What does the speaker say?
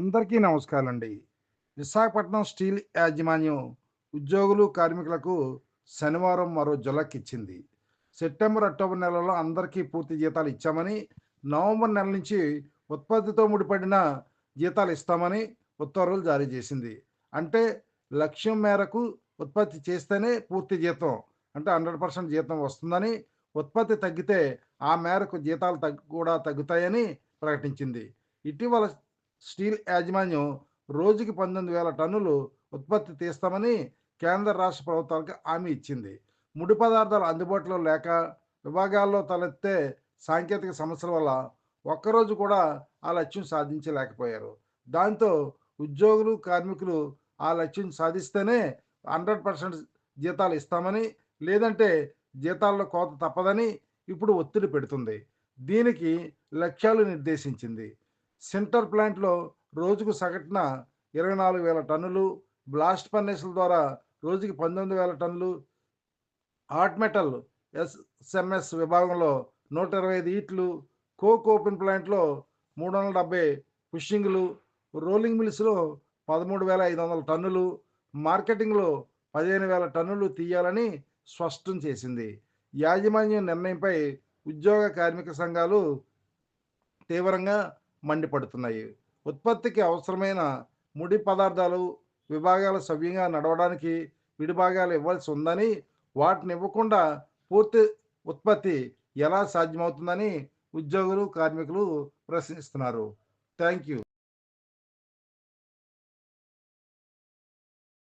అందరికీ నమస్కారాలండి. విశాఖపట్నం స్టీల్ యాజమాన్యం ఉద్యోగులు కార్మికులకు శనివారం మరో జలక్కిచ్చింది. సెప్టెంబర్ అక్టోబర్ నెలలో అందరికీ పూర్తి జీతాలు ఇచ్చామని నవంబర్ నెల నుంచి ఉత్పత్తితో ముడిపడిన జీతాలు ఇస్తామని ఉత్తర్వులు జారీ చేసింది. అంటే లక్ష్యం మేరకు ఉత్పత్తి చేస్తేనే పూర్తి జీతం అంటే హండ్రెడ్ పర్సెంట్ జీతం వస్తుందని ఉత్పత్తి తగ్గితే ఆ మేరకు జీతాలు తగ్గు కూడా తగ్గుతాయని ప్రకటించింది. ఇటీవల స్టీల్ యాజమాన్యం రోజుకి పంతొమ్మిది వేల టన్నులు ఉత్పత్తి తీస్తామని కేంద్ర రాష్ట్ర ప్రభుత్వాలకు హామీ ఇచ్చింది. ముడి పదార్థాలు అందుబాటులో లేక విభాగాల్లో తలెత్తే సాంకేతిక సమస్యల వల్ల ఒక్కరోజు కూడా ఆ లక్ష్యం సాధించలేకపోయారు. దాంతో ఉద్యోగులు కార్మికులు ఆ లక్ష్యం సాధిస్తేనే హండ్రెడ్ పర్సెంట్ జీతాలు ఇస్తామని లేదంటే జీతాల్లో కోత తప్పదని ఇప్పుడు ఒత్తిడి పెడుతుంది. దీనికి లక్ష్యాలు నిర్దేశించింది. సెంటర్ ప్లాంట్లో రోజుకు సగటున ఇరవై నాలుగు వేల టన్నులు బ్లాస్ట్ ఫర్నేసుల ద్వారా రోజుకి పంతొమ్మిది వేల టన్నులు హాట్ మెటల్ ఎస్ఎంఎస్ విభాగంలో నూట ఇరవై ఐదు ఈట్లు కోక్ ఓపెన్ ప్లాంట్లో మూడు వందల డెబ్బై పుషింగ్లు రోలింగ్ మిల్స్లో పదమూడు వేల ఐదు వందల టన్నులు మార్కెటింగ్లో పదిహేను వేల టన్నులు తీయాలని స్పష్టం చేసింది. యాజమాన్యం నిర్ణయంపై ఉద్యోగ కార్మిక సంఘాలు తీవ్రంగా మండిపడుతున్నాయి. ఉత్పత్తికి అవసరమైన ముడి పదార్థాలు విభాగాలు సవ్యంగా నడవడానికి విడిభాగాలు ఇవ్వాల్సి ఉందని వాటిని ఇవ్వకుండా పూర్తి ఉత్పత్తి ఎలా సాధ్యమవుతుందని ఉద్యోగులు కార్మికులు ప్రశ్నిస్తున్నారు. Thank you